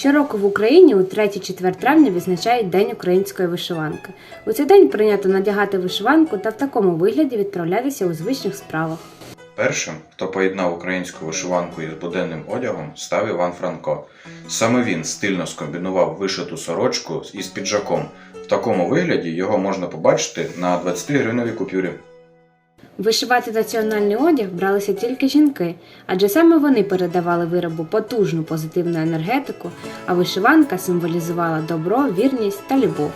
Щороку в Україні у 3-4 травня відзначають День української вишиванки. У цей день прийнято надягати вишиванку та в такому вигляді відправлятися у звичних справах. Першим, хто поєднав українську вишиванку із буденним одягом, став Іван Франко. Саме він стильно скомбінував вишиту сорочку із піджаком. В такому вигляді його можна побачити на 20-гривневій купюрі. Вишивати національний одяг бралися тільки жінки, адже саме вони передавали виробу потужну позитивну енергетику, а вишиванка символізувала добро, вірність та любов.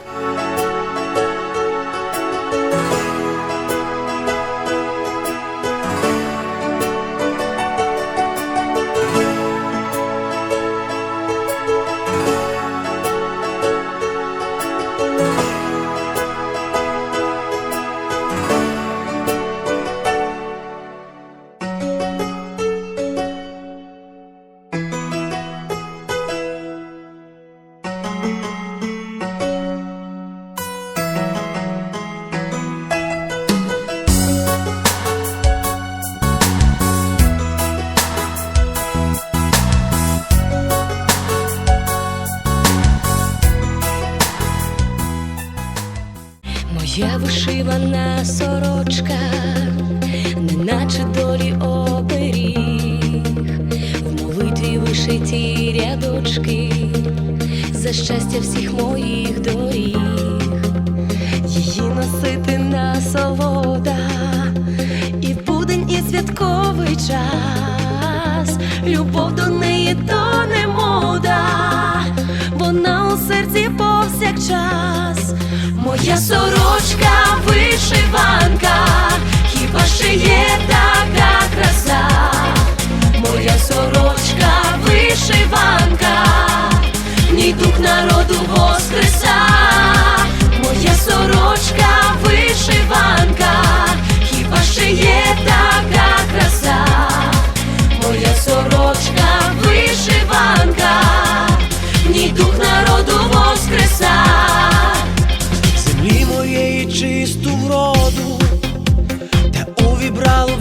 Рядочки, за щастя всіх моїх доріг, її носити насолода, і будень, і святковий час, любов до неї то не мода, вона у серці повсякчас. Моя сорочка вишиванка, хіба ще є така краса? Моя сорочка вишиванка, ній дух народу воскреса. Моя сорочка вишиванка, хіба ще є така краса? Моя сорочка вишиванка, ній дух народу воскреса. землі моєї чисту вроду, та увібрала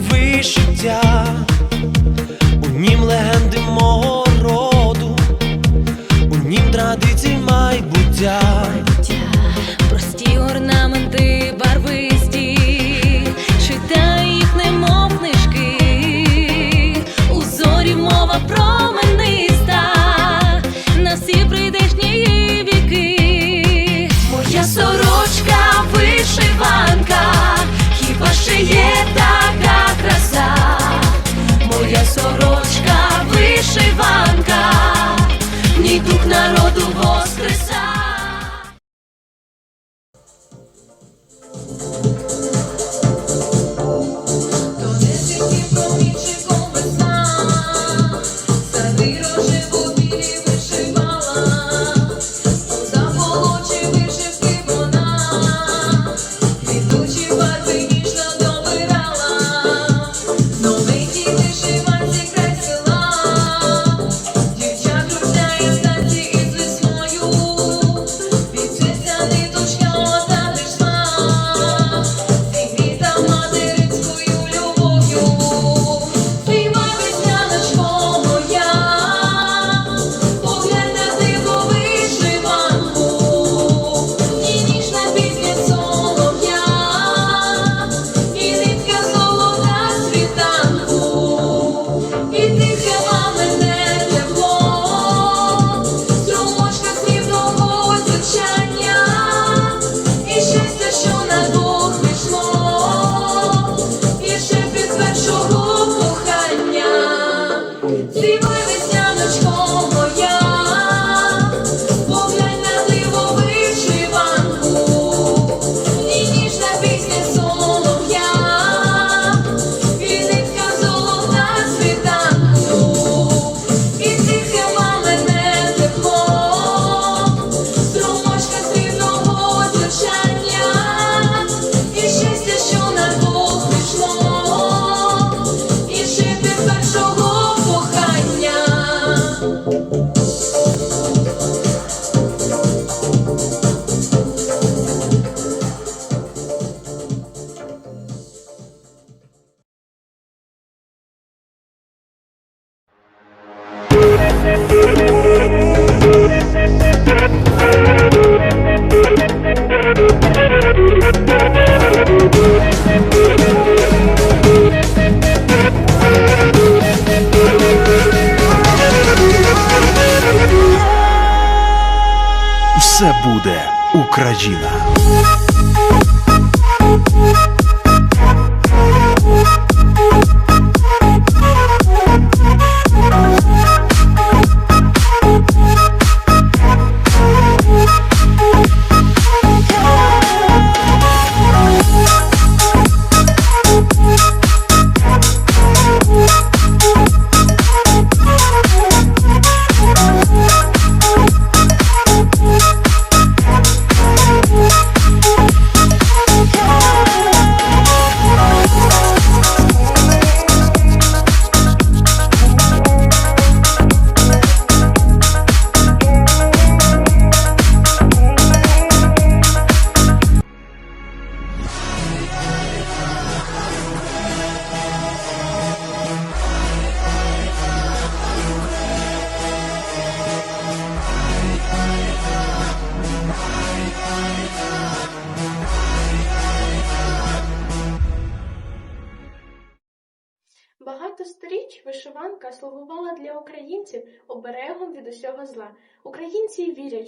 Все буде Україна.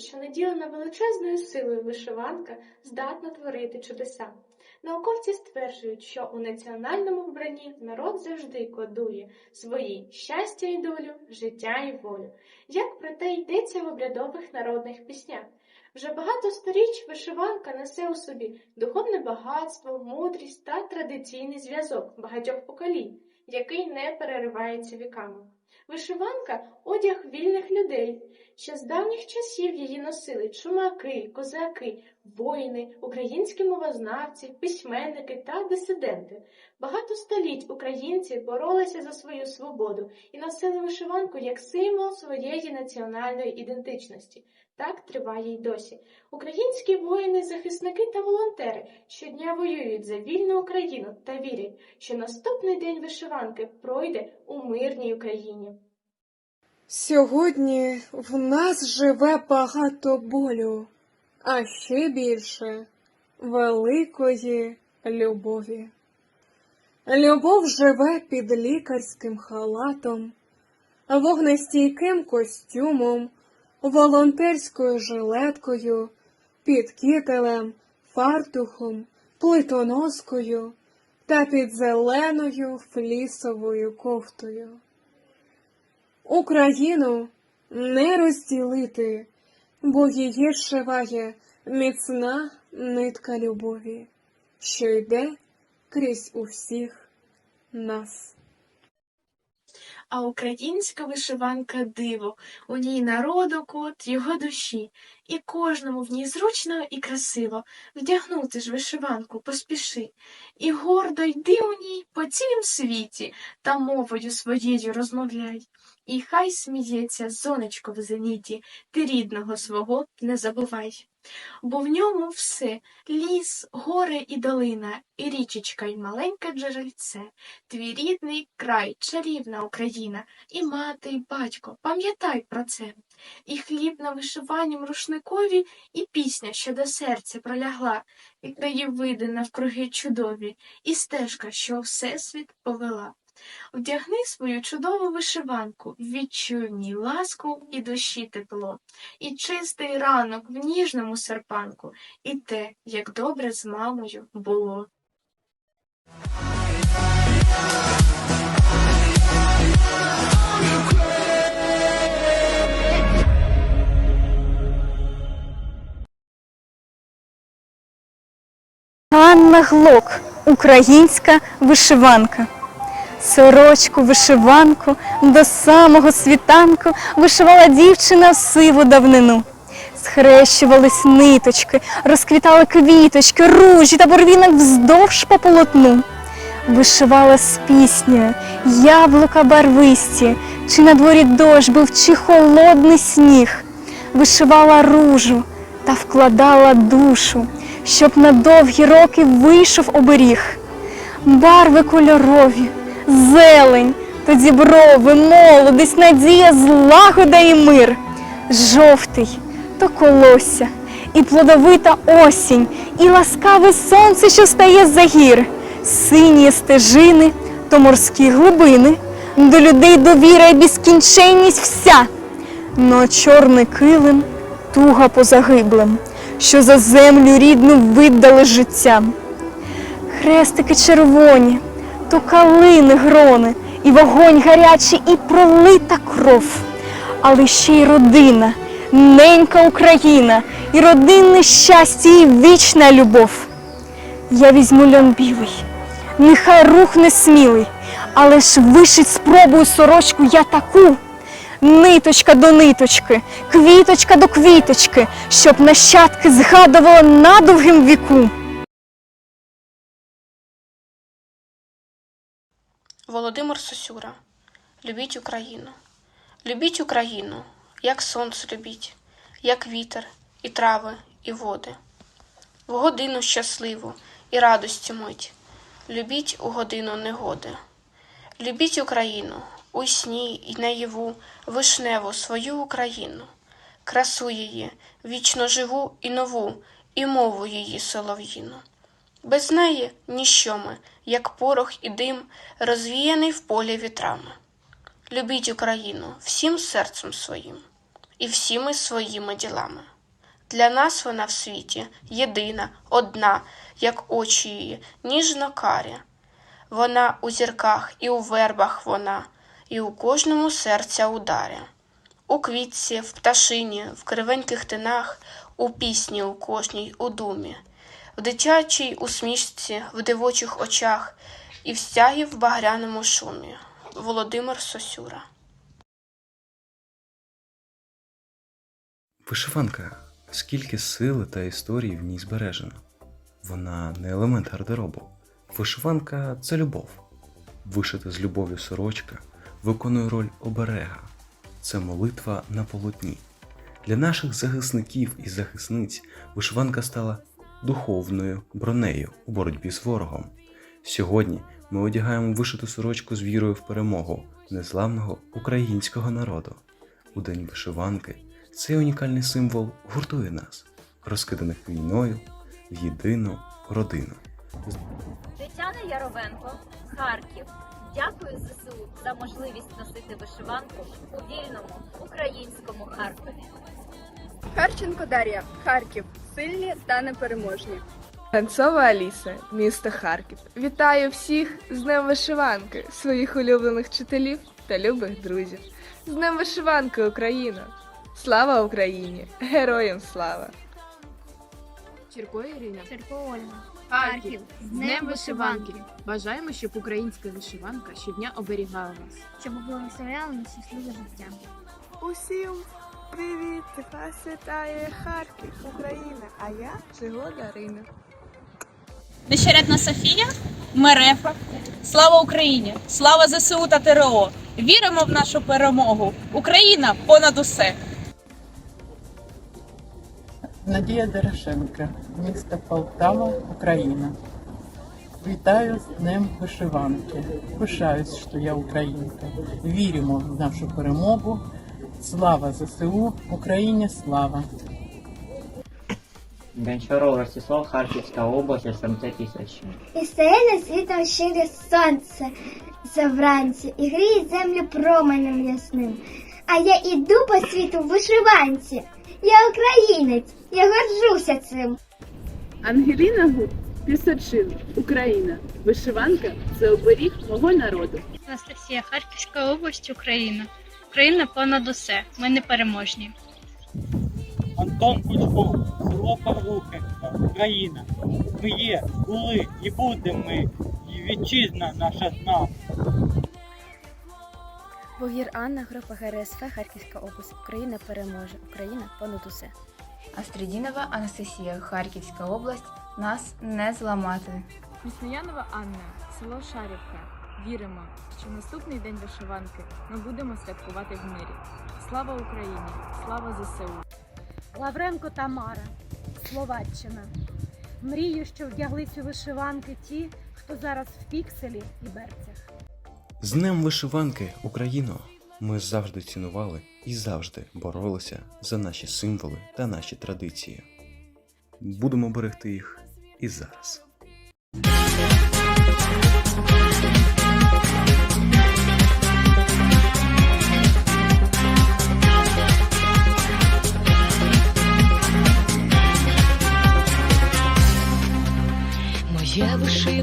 Що наділена величезною силою вишиванка здатна творити чудеса. Науковці стверджують, що у національному вбранні народ завжди кодує свої щастя і долю, життя і волю. Як про те йдеться в обрядових народних піснях. Вже багато сторіч вишиванка несе у собі духовне багатство, мудрість та традиційний зв'язок багатьох поколінь який не переривається віками. Вишиванка одяг вільних людей. Ще з давніх часів її носили чумаки, козаки, воїни, українські мовознавці, письменники та дисиденти. Багато століть українці боролися за свою свободу і носили вишиванку як символ своєї національної ідентичності. Так триває й досі. Українські воїни, захисники та волонтери щодня воюють за вільну Україну та вірять, що наступний день вишиванки пройде у мирній Україні. Сьогодні в нас живе багато болю, а ще більше великої любові. Любов живе під лікарським халатом, вогнестійким костюмом, волонтерською жилеткою, під кітелем, фартухом, плитоноскою та під зеленою флісовою кофтою. Україну не розділити, бо її зшиває міцна нитка любові, що йде крізь усіх нас. А українська вишиванка диво, у ній народу кот його душі, і кожному в ній зручно і красиво вдягнути ж вишиванку поспіши, і гордо йди у ній по цілім світі та мовою своєю розмовляй. І хай сміється сонечко в зеніті, ти рідного свого не забувай. Бо в ньому все ліс, гори і долина, і річечка, й маленьке джерельце, твій рідний край, чарівна Україна, і мати, і батько, пам'ятай про це. І хліб на вишиванім рушникові, і пісня, що до серця пролягла, і краєвиди навкруги чудові, і стежка, що всесвіт повела. Вдягни свою чудову вишиванку, відчуй в ній ласку і душі тепло, і чистий ранок в ніжному серпанку, і те, як добре з мамою було. Анна Глок, українська вишиванка. Сорочку, вишиванку до самого світанку вишивала дівчина в сиву давнину. Схрещувались ниточки, розквітали квіточки, ружі та борвінок вздовж по полотну. Вишивала з піснею, яблука барвисті, чи на дворі дощ був, чи холодний сніг. Вишивала ружу та вкладала душу, щоб на довгі роки вийшов оберіг. Барви кольорові, зелень, тоді брови, молодість, надія, злагода і мир. Жовтий то колосся, і плодовита осінь, і ласкаве сонце, що стає з-за гір, сині стежини то морські глибини, до людей довіра і безкінченність вся, но чорний килим туга по загиблим, що за землю рідну видали життям. Хрестики червоні, то калини грони, і вогонь гарячий, і пролита кров, але ще й родина, ненька Україна, і родинне щастя, і вічна любов. Я візьму льон білий, нехай рух не смілий, але ж вишить спробую сорочку я таку. Ниточка до ниточки, квіточка до квіточки, щоб нащадки згадували на довгим віку. Володимир Сосюра. Любіть Україну. Любіть Україну, як сонце любіть, як вітер, і трави, і води. В годину щасливу і радості мить. Любіть у годину негоди. Любіть Україну у сні і наяву вишневу свою Україну, красу її, вічно живу і нову, і мову її солов'їну. Без неї ніщо ми, як порох і дим, розвіяний в полі вітрами. Любіть Україну всім серцем своїм і всіми своїми ділами. Для нас вона в світі єдина, одна, як очі її, ніжно карі. Вона у зірках і у вербах вона, і у кожному серця ударі. У квітці, в пташині, в кривеньких тинах, у пісні у кожній, у думі, в дитячій усмішці, в дивочих очах і в стягі в багряному шумі. Володимир Сосюра. Вишиванка. Скільки сили та історії в ній збережено. Вона не елемент гардеробу. Вишиванка це любов. Вишита з любов'ю сорочка виконує роль оберега. Це молитва на полотні. Для наших захисників і захисниць вишиванка стала духовною бронею у боротьбі з ворогом. Сьогодні ми одягаємо вишиту сорочку з вірою в перемогу незламного українського народу. У день вишиванки цей унікальний символ гуртує нас, розкиданих війною в єдину родину. Тетяна Яровенко, Харків. Дякую ЗСУ за можливість носити вишиванку у вільному українському Харкові. Харченко Дар'я, Харків. Сильні та непереможні. Танцова Аліса, місто Харків. Вітаю всіх з Днем вишиванки, своїх улюблених вчителів та любих друзів. З Днем вишиванки, Україна! Слава Україні! Героям слава! Черко Ірина. Черко Ольга. Харків. З Днем вишиванки. Бажаємо, щоб українська вишиванка щодня оберігала вас. Щоб благословляли на щасливе життя. Усім привіт! Вас вітає Харків, Україна, а я Жиго Дарина. Нещерядна Софія, Мерефа. Слава Україні! Слава ЗСУ та ТРО! Віримо в нашу перемогу! Україна понад усе! Надія Дорошенка, місто Полтава, Україна. Вітаю з Днем вишиванки. Пишаюсь, що я українка. Віримо в нашу перемогу. Слава ЗСУ, Україні слава! Гончаров Ростислав, Харківська область, СМТ Тисячі. І стає на світом щире сонце це вранці, і гріє землю променем ясним. А я іду по світу в вишиванці. Я українець, я горжуся цим. Ангеліна Гуд, Пісочин, Україна. Вишиванка це оберіг мого народу. Анастасія, Харківська область, Україна. Україна понад усе. Ми непереможні. Антон Кучков, село Павлухинка, Україна. Ми є, були і будемо ми, і вітчизна наша з нас. Богір Анна, група ГРСФ, Харківська область. Україна переможе. Україна понад усе. Астридінова Анастасія, Харківська область. Нас не зламати. Місноянова Анна, село Шарівка. Віримо, що наступний день вишиванки ми будемо святкувати в мирі. Слава Україні! Слава ЗСУ! Лавренко Тамара, Словаччина. Мрію, що вдягли цю вишиванки ті, хто зараз в пікселі і берцях. З Днем вишиванки, Україно! Ми завжди цінували і завжди боролися за наші символи та наші традиції. Будемо берегти їх і зараз.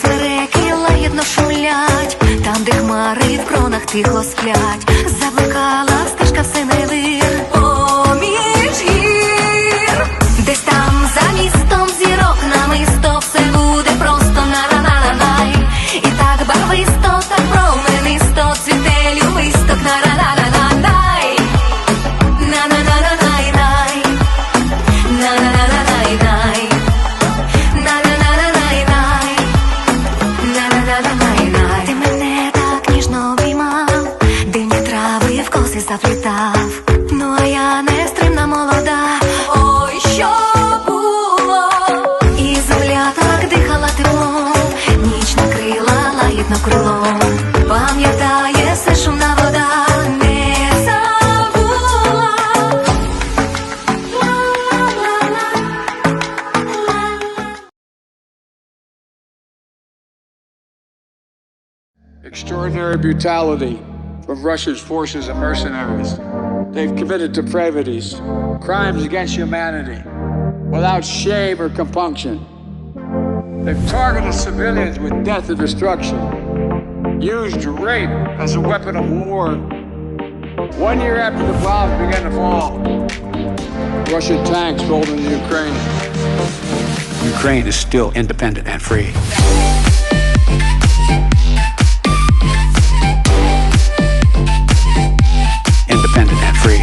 Смереки лагідно шулять, там, де хмари в кронах тихо сплять. Extraordinary brutality from Russia's forces and mercenaries. They've committed depravities, crimes against humanity, without shame or compunction. They've targeted civilians with death and destruction, used rape as a weapon of war. One year after the bombs began to fall, Russian tanks rolled into Ukraine. Ukraine is still independent and free. Independent and free.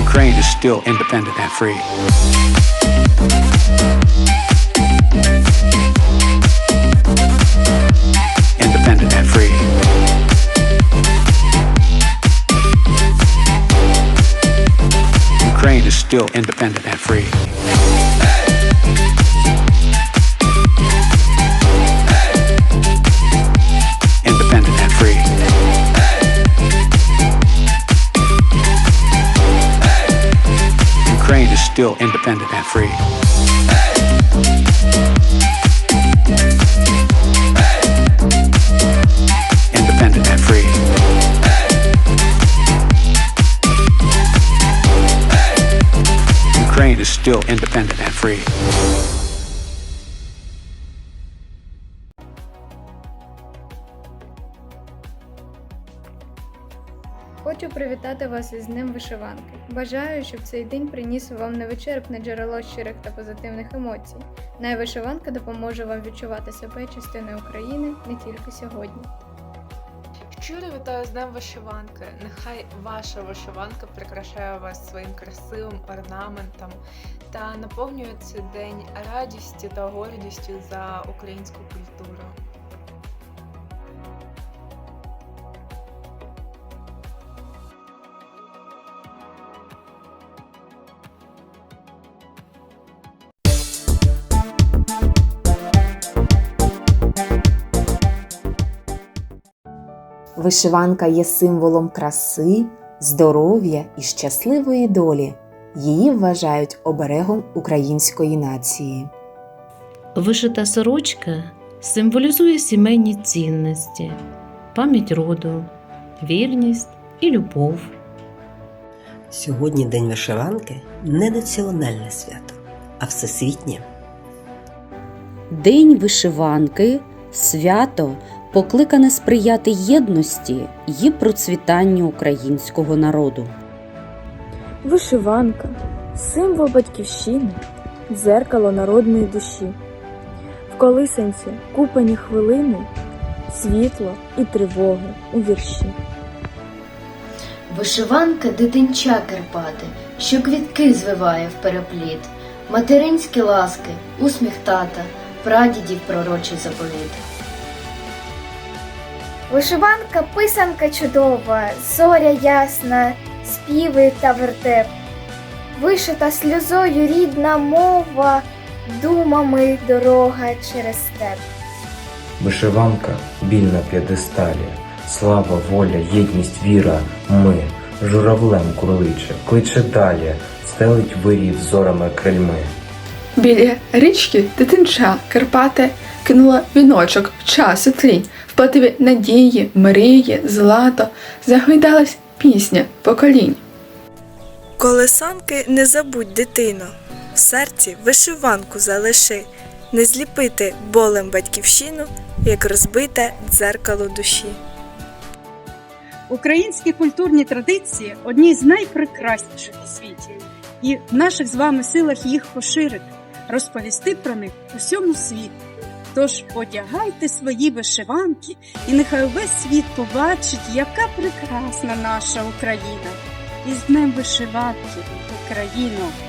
Ukraine is still independent and free. Independent and free. Ukraine is still independent and free. Still independent and free. Independent and free. Ukraine is still independent and free. Привітати вас із Днем вишиванки. Бажаю, щоб цей день приніс вам невичерпне джерело щирих та позитивних емоцій. Най вишиванка допоможе вам відчувати себе частиною України не тільки сьогодні. Щиро вітаю з Днем вишиванки. Нехай ваша вишиванка прикрашає вас своїм красивим орнаментом та наповнює цей день радістю та гордістю за українську культуру. Вишиванка є символом краси, здоров'я і щасливої долі. Її вважають оберегом української нації. Вишита сорочка символізує сімейні цінності, пам'ять роду, вірність і любов. Сьогодні День вишиванки не національне свято, а всесвітнє. День вишиванки свято покликане сприяти єдності і процвітанню українського народу. Вишиванка символ батьківщини, дзеркало народної душі. В колисанці купані хвилини, світло і тривоги у вірші. Вишиванка дитинча Карпати, що квітки звиває в перепліт, материнські ласки, усміх тата, прадідів пророчий заповіт. Вишиванка писанка чудова, зоря ясна, співи та вертеп. Вишита сльозою рідна мова, думами дорога через степ. Вишиванка біль на п'єдесталі, слава, воля, єдність, віра, ми, журавлем курличе, кличе далі, стелить вирій зорами крильми. Біля річки дитинча Карпати кинула віночок в час і тлінь, в надії, мрії, злато, загойдалась пісня поколінь. Колесанки не забудь, дитино, в серці вишиванку залиши, не зліпити болем батьківщину, як розбите дзеркало душі. Українські культурні традиції одні з найпрекрасніших у світі, і в наших з вами силах їх поширити, розповісти про них усьому світу. Тож одягайте свої вишиванки, і нехай увесь світ побачить, яка прекрасна наша Україна. І з Днем вишиванки, Україно!